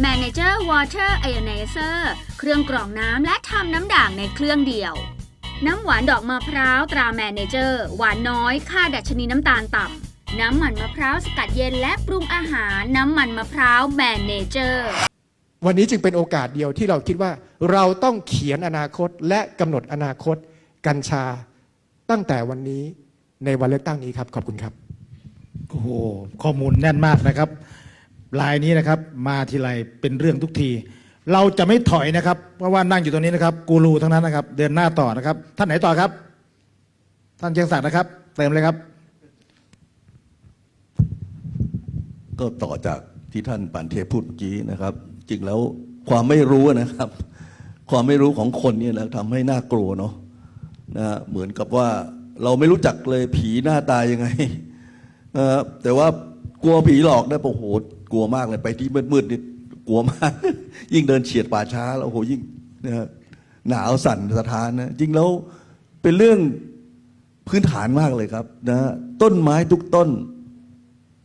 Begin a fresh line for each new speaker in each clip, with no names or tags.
Manager Water Ionizer เครื่องกรองน้ำและทำน้ำด่างในเครื่องเดียว น้ำหวานดอกมะพร้าวตรา Manager หวานน้อยค่าดัชนีน้ำตาลต่ำ น้ำมันมะพร้าวสกัดเย็นและปรุงอาหารน้ำมันมะพร้าว Manager
วันนี้จึงเป็นโอกาสเดียวที่เราคิดว่า เราต้องเขียนอนาคตและกำหนดอนาคต กัญชาตั้งแต่วันนี้ในวันเลือกตั้งนี้ครับ ขอบคุณครับ
โอ้โห ข้อมูลแน่นมากนะครับ ลายนี้นะครับ มาทีไรเป็นเรื่องทุกที เราจะไม่ถอยนะครับ เพราะว่านั่งอยู่ตรงนี้นะครับ กูรูทั้งนั้นนะครับ เดินหน้าต่อนะครับ ท่านไหนต่อครับ ท่านเชียงศักดิ์นะครับ เติมเลยครับ
ก็ต่อจากที่ท่านปานเทพพูดเมื่อกี้นะครับ จริงแล้วความไม่รู้นะครับ ความไม่รู้ของคนเนี่ยนะทำให้น่ากลัวเนาะนะเหมือนกับว่าเราไม่รู้จักเลยผีหน้าตายยังไงนะครับแต่ว่ากลัวผีหลอกได้โอ้โห กลัวมากเลยไปที่มืดๆนี่กลัวมาก ยิ่งเดินเฉียดป่าช้าแล้วโอ้โหยิ่งนะฮะหนาวสั่นสะท้านนะจริงแล้วเป็นเรื่องพื้นฐานมากเลยครับนะต้นไม้ทุกต้น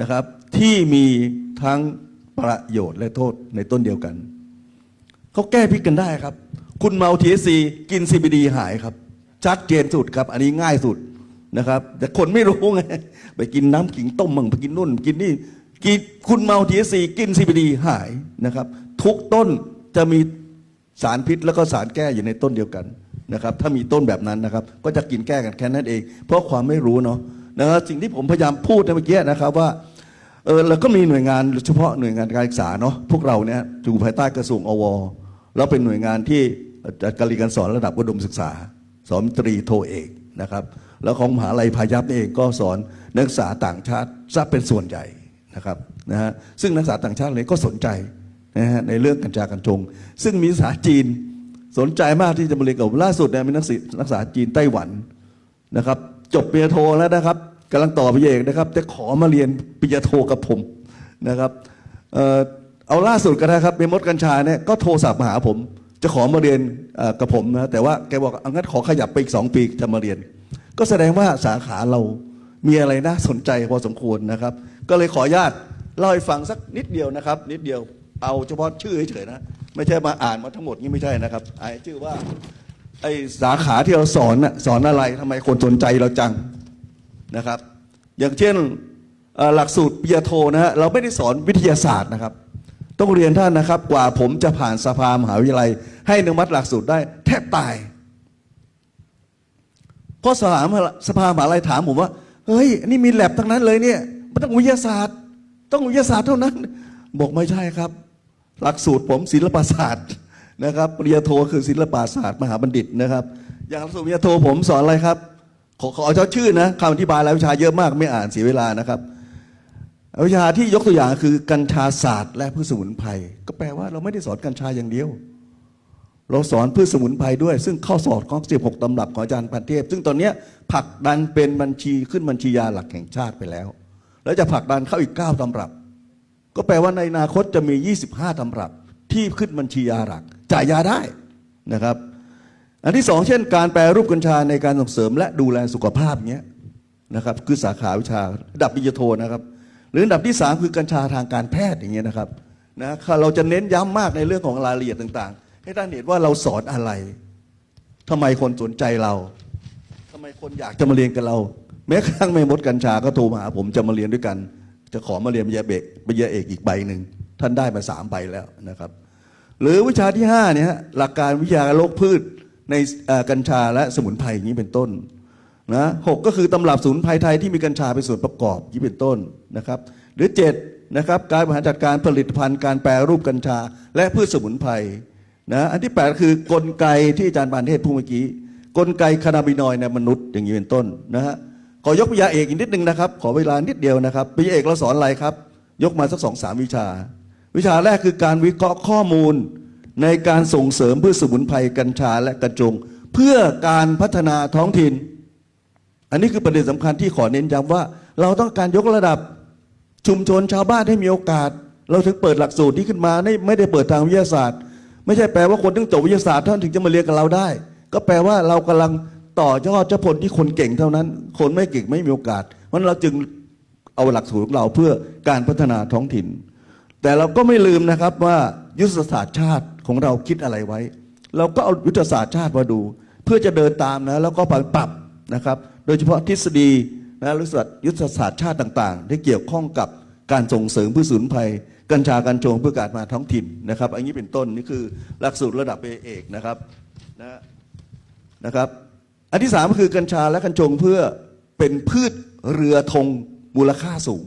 นะครับ ที่มีทั้งประโยชน์และโทษในต้นเดียวกันเขาแก้พิษกันได้ครับ คุณเมาทีซีกิน CBD หายครับ ชัดเจนสุดครับ อันนี้ง่ายสุดนะครับ แต่คนไม่รู้ไงไปกินน้ำขิงต้มมั่งไปกินนู่น กินนี่ กินคุณเมาทีซีกิน CBD หายนะครับ ทุกต้นจะมีสารพิษแล้วก็สารแก้อยู่ในต้นเดียวกันนะครับ ถ้ามีต้นแบบนั้นนะครับ ก็จะกินแก้กันแค่นั้นเอง เพราะความไม่รู้เนาะนะครับสิ่งที่ผมพยายามพูดในเมื่อกี้นะครับว่าเออเราก็มีหน่วยงานเฉพาะหน่วยงานการศึกษาเนาะพวกเราเนี่ยอยู่ภายใต้กระทรวงอวเราเป็นหน่วยงานที่จัดการเรียนการสอนระดับอุดมศึกษา สอนตรีโทเอกนะครับ แล้วของมหาลัยพายัพนี่เองก็สอนนักศึกษาต่างชาติซะเป็นส่วนใหญ่ นะครับนะฮะซึ่งนักศึกษาต่างชาติเลยก็สนใจนะฮะในเรื่องกัญชากัญชง ซึ่งมีภาษาจีนสนใจมากที่จะมาเรียนกับผมล่าสุดเนี่ยมีนักศึกษานักศึกษาจีนไต้หวันนะครับ จบปริญญาโทแล้วนะครับกำลังต่อปริญญาเอกนะครับจะขอมาเรียนปริญญาโทกับผมนะครับเอาล่าสุดก็ได้ครับเมมดกัญชาเนี่ยก็โทรศัพท์มาหาผม จะขอมาเรียนกับผมนะแต่ว่าแกบอกองั้นขอขยับไปอีกสองปีจะมาเรียน ก็แสดงว่าสาขาเรามีอะไรน่าสนใจพอสมควรนะครับ ก็เลยขออนุญาตเล่าให้ฟังสักนิดเดียวนะครับ นิดเดียวเอาเฉพาะชื่อเฉยๆนะ ไม่ใช่มาอ่านมาทั้งหมดนี่ไม่ใช่นะครับไอ่านชื่อว่าไอ้สาขาที่เราสอนน่ะสอนอะไรทำไมคนสนใจเราจังนะครับ อย่างเช่นหลักสูตรปริญญาโทนะฮะเราไม่ได้สอนวิทยาศาสตร์นะครับ ต้องเรียนท่านนะครับ กว่าผมจะผ่านสภามหาวิทยาลัย ให้อนุมัติหลักสูตรได้แทบตายเพราะสภามหาสภามหาลัยถามผมว่าเฮ้ยนนี่มีแลบทั้งนั้นเลยเนี่ย มันต้องวิทยาศาสตร์ ต้องวิทยาศาสตร์เท่านั้น บอกไม่ใช่ครับ หลักสูตรผมศิลปศาสตร์นะครับปริญญาโทคือศิลปศาสตร์มหาบัณฑิตนะครับ อย่างหลักสูตรปริญญาโทผมสอนอะไรครับ ขอขอเจ้าชื่อนะคำอธิบายรายวิชาเยอะมากไม่อ่านเสียเวลานะครับวิชาที่ยกตัวอย่างคือกัญชาศาสตร์ และพืชสมุนไพรก็แปลว่าเราไม่ได้สอนกัญชาอย่างเดียว เราสอนพืชสมุนไพรด้วย ซึ่งเข้าสอดของ16ตำรับของอาจารย์พันเทพ ซึ่งตอนนี้ผักดันเป็นบัญชีขึ้นบัญชียาหลักแห่งชาติไปแล้ว แล้วจะผลักดันเข้าอีก 9ตำรับ ก็แปลว่าในอนาคตจะมี 25ตำรับ ที่ขึ้นบัญชียาหลัก จ่ายยาได้นะครับ อันที่สองเช่น การแปรรูปกัญชาในการส่งเสริมและดูแลสุขภาพเนี้ยนะครับคือสาขาวิชาระดับปริญญาโทนะครับ หรืออันดับที่สามคือกัญชาทางการแพทย์อย่างเงี้ยนะครับนะเราจะเน้นย้ำมากในเรื่องของรายละเอียดต่างๆ ให้ท่านเห็นว่าเราสอนอะไรทำไมคนสนใจเราทำไมคนอยากจะมาเรียนกับเรา แม้กระทั่งแม่มดกัญชาก็โทรมาหาผมจะมาเรียนด้วยกัน จะขอมาเรียนปริญญาเบกปริญญาเอกอีกใบหนึ่งท่านได้มาสามใบแล้วนะครับ หรือวิชาที่ห้าเนี่ยหลักการวิทยาโรคพืชในกัญชาและสมุนไพรอย่างนี้เป็นต้นนะหกก็คือตำรับสมุนไพรไทยที่มีกัญชาเป็นส่วนประกอบนี้เป็นต้นนะครับ หรือเจ็ดนะครับการบริหารจัดการผลิตภัณฑ์การแปรรูปกัญชา และพืชสมุนไพรนะอันที่แปดคือกลไกที่อาจารย์ปานเทศพูดเมื่อกี้ กลไกคานาบินอยด์ในมนุษย์อย่างนี้เป็นต้นนะฮะ ขอยกปริญญาเอกอีกนิดนึงนะครับ ขอเวลานิดเดียวนะครับปริญญาเอกเราสอนอะไรครับ ยกมาสักสองสามวิชา วิชาแรกคือการวิเคราะห์ข้อมูล ในการส่งเสริมพืชสมุนไพรกัญชาและกัญจงเพื่อการพัฒนาท้องถิ่น อันนี้คือประเด็นสำคัญที่ขอเน้นย้ำว่า เราต้องการยกระดับชุมชนชาวบ้านให้มีโอกาส เราถึงเปิดหลักสูตรนี้ขึ้นมาไม่ได้เปิดทางวิทยาศาสตร์ ไม่ใช่แปลว่าคนต้องจบวิทยาศาสตร์ท่านั้นถึงจะมาเรียนกับเราได้ ก็แปลว่าเรากำลัง ต่อยอดเจ้าผลที่คนเก่งเท่านั้น คนไม่เก่งไม่มีโอกาสเพราะนั้นเราจึงเอาหลักสูตรของเราเพื่อการพัฒนาท้องถิ่น แต่เราก็ไม่ลืมนะครับว่ายุทธศาสตร์ชาติของเราคิดอะไรไว้ เราก็เอายุทธศาสตร์ชาติมาดู เพื่อจะเดินตามนะแล้วก็ปรับนะครับ โดยเฉพาะทฤษฎีนะยุทธศาสตร์ยุทธศาสตร์ชาติต่างๆ ที่เกี่ยวข้องกับการส่งเสริมพืชสมุนไพรกัญชากัญชงเพื่อการมาท้องถิ่นนะครับ อันนี้เป็นต้นนี่คือหลักสูตรระดับเอกนะครับนะนะครับ อันที่สามก็คือกัญชาและกัญชงเพื่อเป็นพืชเรือธงมูลค่าสูง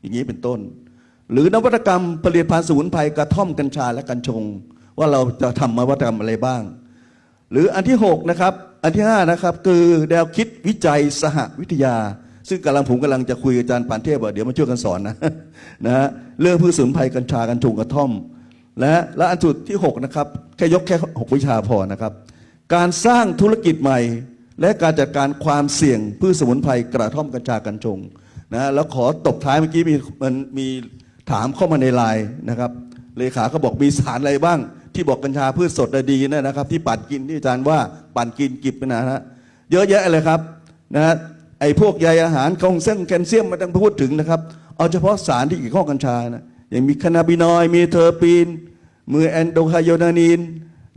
อย่างนี้เป็นต้น หรือนวัตกรรมผลิตภัณฑ์สมุนไพรกระท่อมกัญชาและกัญชง ว่าเราจะทำนวัตกรรมอะไรบ้าง หรืออันที่6นะครับอันที่5นะครับคือแนวคิดวิจัยสหวิทยา ซึ่งกำลังผมกำลังจะคุยกับอาจารย์ปานเทพว่าเดี๋ยวมาช่วยกันสอนนะนะฮะเรื่องพืชสมุนไพรกัญชากัญชงกระท่อมและและอันสุดที่6นะครับแค่ยกแค่หกวิชาพอนะครับ การสร้างธุรกิจใหม่ และการจัดการความเสี่ยงพืชสมุนไพรกระท่อมกัญชากัญชงนะแล้วขอตบท้ายเมื่อกี้มีมันมีถามเข้ามาในไลน์นะครับเลขาก็บอกมีสารอะไรบ้าง ที่บอกกัญชาพืชสดดีนะครับ ที่ปั่นกินที่อาจารย์ว่าปั่นกินกิบนะฮะเยอะแยะเลยครับนะฮะไอ้พวกใยอาหารคงเส้นแคลเซียมไมาต้องพูดถึงนะครับ เอาเฉพาะสารที่เกี่ยวข้องกัญชานะอย่างมีคานาบินอยมีเทอร์ปีนมือแอนโดไคโยนานีน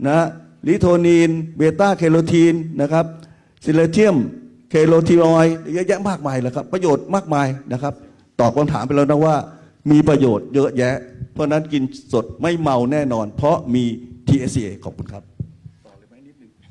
นะลิโทนีนเบต้าเคโรทีนนะครับ ซิเลเทียม เคโรทีนอยด์เยอะแยะมากมายเลยครับ ประโยชน์มากมายนะครับ ตอบคำถามไปแล้วนะว่า มีประโยชน์เยอะแยะ เพราะฉะนั้นกินสดไม่เมาแน่นอน เพราะมี TSCA ขอบคุณครับ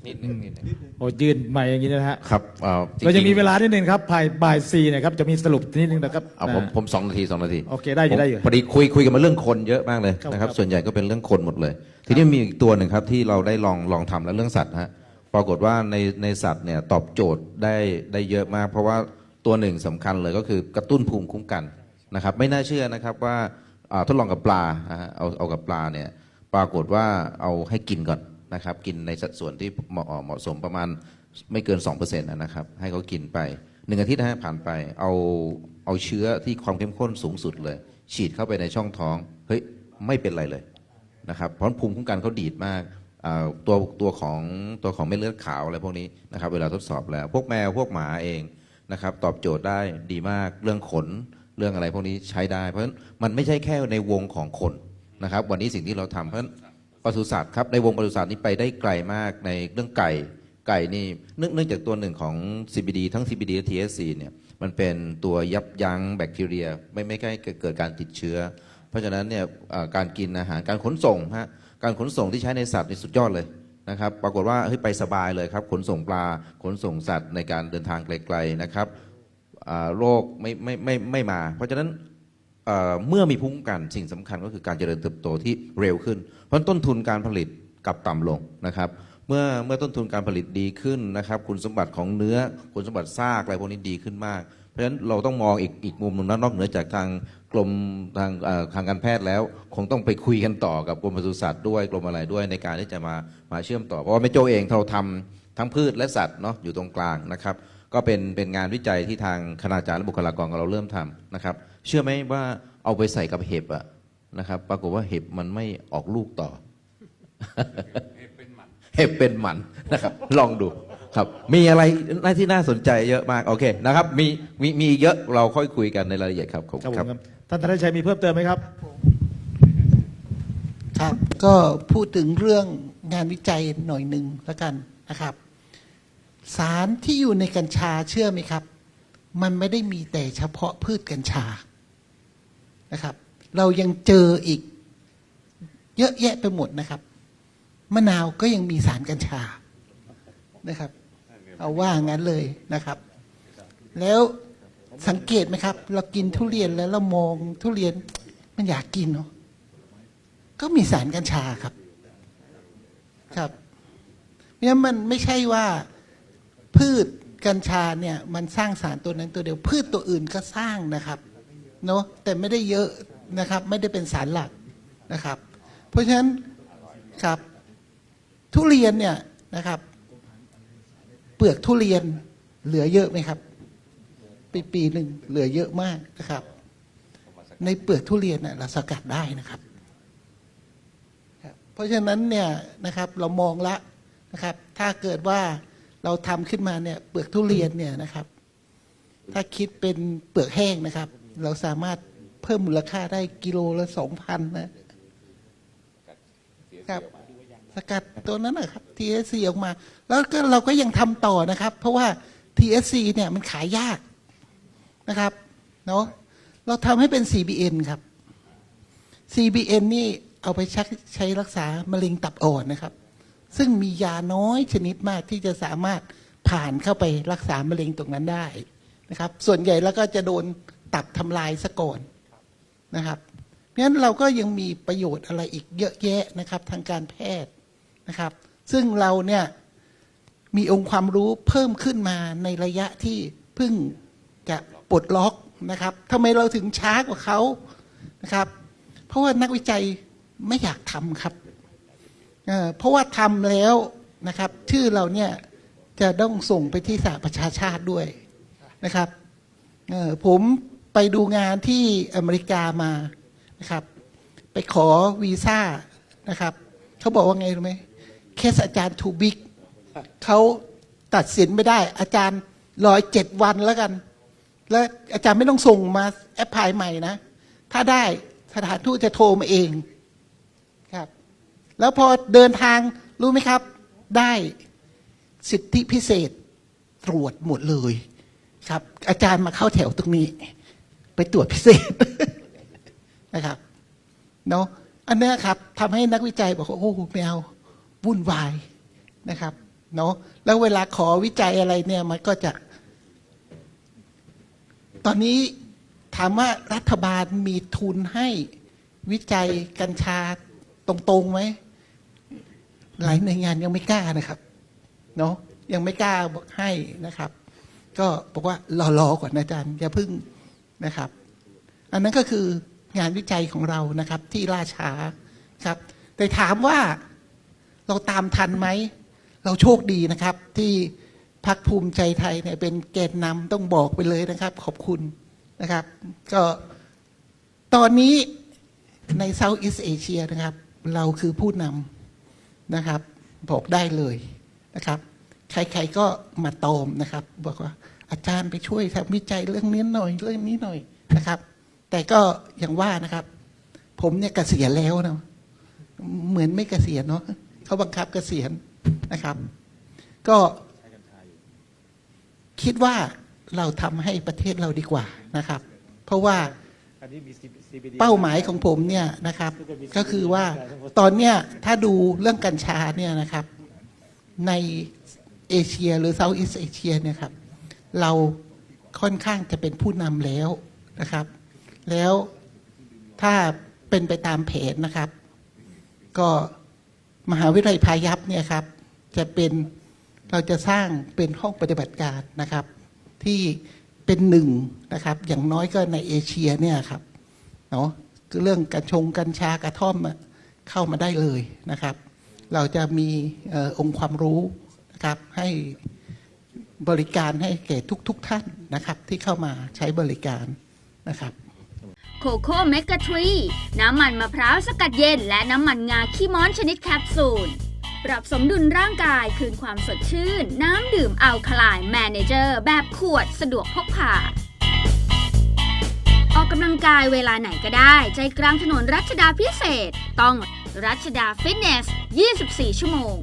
นิดนึงนิดนึง
โอ้ยืนใหม่อย่างนี้นะฮะ
ครับเอ่อจริๆ
เรายังมีเวลานิดนึงครับภายบ่ายสี่นะครับจะมีสรุปนิดนึงนะครับ
เอาผม
นะ
ผมสองนาทีสองนาที
โอเคได้อยู่
ผม
ได้อยู่
พอดีคุยคุยกันมาเรื่องคนเยอะมากเลย
ครับ
นะครับ
ครับ
ส่วนใหญ่ก็เป็นเรื่องคนหมดเลย ทีนี้มีอีกตัวหนึ่งครับที่เราได้ลองลองทำแล้วเรื่องสัตว์ฮะ ปรากฏว่าในในสัตว์เนี่ยตอบโจทย์ได้ได้เยอะมาก เพราะว่าตัวหนึ่งสำคัญเลยก็คือกระตุ้นภูมิคุ้มกันนะครับ ไม่น่าเชื่อนะครับว่าทดลองกับปลาเอาเอากับปลาเนี่ยปรากฏว่าเอาให้กินก่อนนะครับ กินในสัดส่วนที่เหมาะเหมาะสมประมาณไม่เกิน 2%นะครับ ให้เขากินไปหนึ่งอาทิตย์นะฮะผ่านไปเอาเอาเชื้อที่ความเข้มข้นสูงสุดเลย ฉีดเข้าไปในช่องท้อง เฮ้ย ไม่เป็นไรเลยนะครับเพราะภูมิคุ้มกันเขาดีดมาก ตัวตัวของตัวของเม็ดเลือดขาวอะไรพวกนี้นะครับเวลาทดสอบแล้ว พวกแมวพวกหมาเองนะครับตอบโจทย์ได้ดีมากเรื่องขนเรื่องอะไรพวกนี้ใช้ได้ เพราะฉะนั้นมันไม่ใช่แค่ในวงของคนนะครับ วันนี้สิ่งที่เราทำเพราะฉะนั้นปศุสัตว์ครับในวงปศุสัตว์นี้ไปได้ไกลมากในเรื่องไก่ไก่นี่เนื่องจากตัวหนึ่งของ CBD ทั้ง CBD และ THC เนี่ยมันเป็นตัวยับยั้งแบคทีเรีย ไม่ไม่ใกล้เกิดการติดเชื้อ เพราะฉะนั้นเนี่ยการกินอาหารการขนส่งฮะ การขนส่งที่ใช้ในสัตว์นี่สุดยอดเลยนะครับ ปรากฏว่าเฮ้ยไปสบายเลยครับ ขนส่งปลา ขนส่งสัตว์ในการเดินทางไกลๆนะครับโรคไม่ไม่ไม่ไม่มา เพราะฉะนั้นเมื่อมีภูมิคุ้มกันสิ่งสำคัญก็คือการเจริญเติบโตที่เร็วขึ้น เพราะต้นทุนการผลิตกลับต่ำลงนะครับ เมื่อเมื่อต้นทุนการผลิตดีขึ้นนะครับ คุณสมบัติของเนื้อคุณสมบัติซากอะไรพวกนี้ดีขึ้นมาก เพราะฉะนั้นเราต้องมองอีกอีกมุมหนึงนะนอกเหนือจากทางกรมทางเอ่อทางการแพทย์แล้ว คงต้องไปคุยกันต่อกับกรมปศุสัตว์ด้วยกรมอะไรด้วยในการที่จะมามาเชื่อมต่อ เพราะว่าแม่โจเองเราทำทั้งพืชและสัตว์เนาะอยู่ตรงกลางนะครับ ก็เป็นเป็นงานวิจัยที่ทางคณาจารย์และบุคลากรของเราเริ่มทำนะครับ เชื่อไหมว่าเอาไปใส่กับเห็บอะนะครับ ปรากฏว่าเห็บมันไม่ออกลูกต่อ เห็บเป็นหมันนะครับ ลองดู ครับมีอะไรน่าที่น่าสนใจเยอะมากโอเคนะครับมีมีมีเยอะเราค่อยคุยกันในรายละเอียดครับขอบ
ครับ
คุณ
ผ
ครั
ม
บ
ครับท่านธนชัยมีเพิ่มเติมไหมครับ
ครับก็พูดถึงเรื่องงานวิจัยหน่อยหนึ่งแล้วกันนะครับ สารที่อยู่ในกัญชาเชื่อไหมครับ มันไม่ได้มีแต่เฉพาะพืชกัญชานะครับ เรายังเจออีก เยอะแยะไปหมดนะครับ มะนาวก็ยังมีสารกัญชานะครับ เอาว่างั้นเลยนะครับ แล้วสังเกตไหมครับ เรากินทุเรียนแล้วเรามองทุเรียนมันอยากกินเนาะก็มีสารกัญชาครับ ครับเพราะฉะนั้นมันไม่ใช่ว่าพืชกัญชาเนี่ยมันสร้างสารตัวนั้นตัวเดียว พืชตัวอื่นก็สร้างนะครับเนาะแต่ไม่ได้เยอะนะครับ ไม่ได้เป็นสารหลักนะครับ เพราะฉะนั้นครับทุเรียนเนี่ยนะครับ ลือกทุเรียนเหลือเยอะไหมครับ ปีปีหนึ่งเหลือเยอะมากนะครับ ในเปลือกทุเรียนน่ะเราสกัดได้นะครับครับ เพราะฉะนั้นเนี่ยนะครับเรามองละนะครับ ถ้าเกิดว่าเราทำขึ้นมาเนี่ยเปลือกทุเรียนเนี่ยนะครับ ถ้าคิดเป็นเปลือกแห้งนะครับ เราสามารถเพิ่มมูลค่าได้กิโลละสองพันนะครับ สกัดตัวนั้นนะครับ TSC ออกมา แล้วก็เราก็ยังทำต่อนะครับ เพราะว่า TSC เนี่ยมันขายยากนะครับเนาะเราทำให้เป็น CBN ครับ CBN นี่เอาไปใช้ใชรักษามะเร็งตับอ่อนนะครับ ซึ่งมียาน้อยชนิดมากที่จะสามารถผ่านเข้าไปรักษามะเร็งตรงนั้นได้นะครับ ส่วนใหญ่แล้วก็จะโดนตับทำลายซะก่อนนะครับเพราะฉะนั้นเราก็ยังมีประโยชน์อะไรอีกเยอะแยะนะครับ ทางการแพทย์ นะครับ ซึ่งเราเนี่ยมีองค์ความรู้เพิ่มขึ้นมาในระยะที่เพิ่งจะปลดล็อกนะครับทำไมเราถึงช้ากว่าเขานะครับ เพราะว่านักวิจัยไม่อยากทำครับเเพราะว่าทำแล้วนะครับ ชื่อเราเนี่ยจะต้องส่งไปที่สหประชาชาติด้วยนะครับผมไปดูงานที่อเมริกามานะครับ ไปขอวีซ่านะครับ เขาบอกว่าไงรู้ไหม เคสอาจารย์ทูบิกเขาตัดสินไม่ได้ อาจารย์รอยเจ็ดวันแล้วกัน แล้วอาจารย์ไม่ต้องส่งมาแอปพลายใหม่นะ ถ้าได้สถานทูตจะโทรมาเองครับ แล้วพอเดินทางรู้ไหมครับ ได้สิทธิพิเศษตรวจหมดเลยครับ อาจารย์มาเข้าแถวตรงนี้ ไปตรวจพิเศษนะครับเนาะอันนี้ครับทำให้นักวิจัยบอกว่าโอ้ไม่เอา วุ่นวายนะครับเนาะแล้วเวลาขอวิจัยอะไรเนี่ยมันก็จะ ตอนนี้ถามว่ารัฐบาลมีทุนให้วิจัยกัญชาตรงๆไหมหลายหน่วยงานยังไม่กล้านะครับ เนาะยังไม่กล้าบอกให้นะครับ ก็บอกว่ารอๆก่อนอาจารย์อย่าพึ่งนะครับ อันนั้นก็คืองานวิจัยของเรานะครับ ที่ล่าช้าครับ แต่ถามว่า เราตามทันไหม เราโชคดีนะครับ ที่พักภูมิใจไทยเนี่ยเป็นแกนนำต้องบอกไปเลยนะครับ ขอบคุณนะครับ ก็ตอนนี้ในเซาท์อีสเอเชียนะครับ เราคือผู้นำนะครับ บอกได้เลยนะครับ ใครๆก็มาตอมนะครับ บอกว่าอาจารย์ไปช่วยทำวิจัยเรื่องนี้หน่อย เรื่องนี้หน่อยนะครับ แต่ก็อย่างว่านะครับ ผมเนี่ยเกษียณแล้วนะเหมือนไม่เกษียณเนาะ เขาบังคับเกษียณนะครับ ก็คิดว่าเราทำให้ประเทศเราดีกว่านะครับ เพราะว่าเป้าหมายของผมเนี่ยนะครับ ก็คือว่าตอนเนี้ยถ้าดูเรื่องกัญชาเนี่ยนะครับ ในเอเชียหรือเซาท์อีสเอเชียเนี่ยครับ เราค่อนข้างจะเป็นผู้นำแล้วนะครับ แล้วถ้าเป็นไปตามแผนนะครับ ก็ มหาวิทยาลัยพายัพเนี่ยครับจะเป็นเราจะสร้างเป็นห้องปฏิบัติการนะครับ ที่เป็นหนึ่งนะครับ อย่างน้อยก็ในเอเชียเนี่ยครับเนาะคือเรื่องกัญชงกัญชากระท่อมเข้ามาได้เลยนะครับ เราจะมีออองค์ความรู้นะครับให้บริการให้แก่ทุกๆทท่านนะครับ ที่เข้ามาใช้บริการนะครับ
โคโค่เมกะทรี น้ำมันมะพร้าวสกัดเย็น และน้ำมันงาขี้ม้อนชนิดแคปซูล ปรับสมดุลร่างกายคืนความสดชื่น น้ำดื่มอัลคลน์แมเนเจอร์ แบบขวดสะดวกพกพา ออกกำลังกายเวลาไหนก็ได้ ใจกลางถนนรัชดาพิเศษ ต้องรัชดาฟิตเนส 24 ชั่วโมง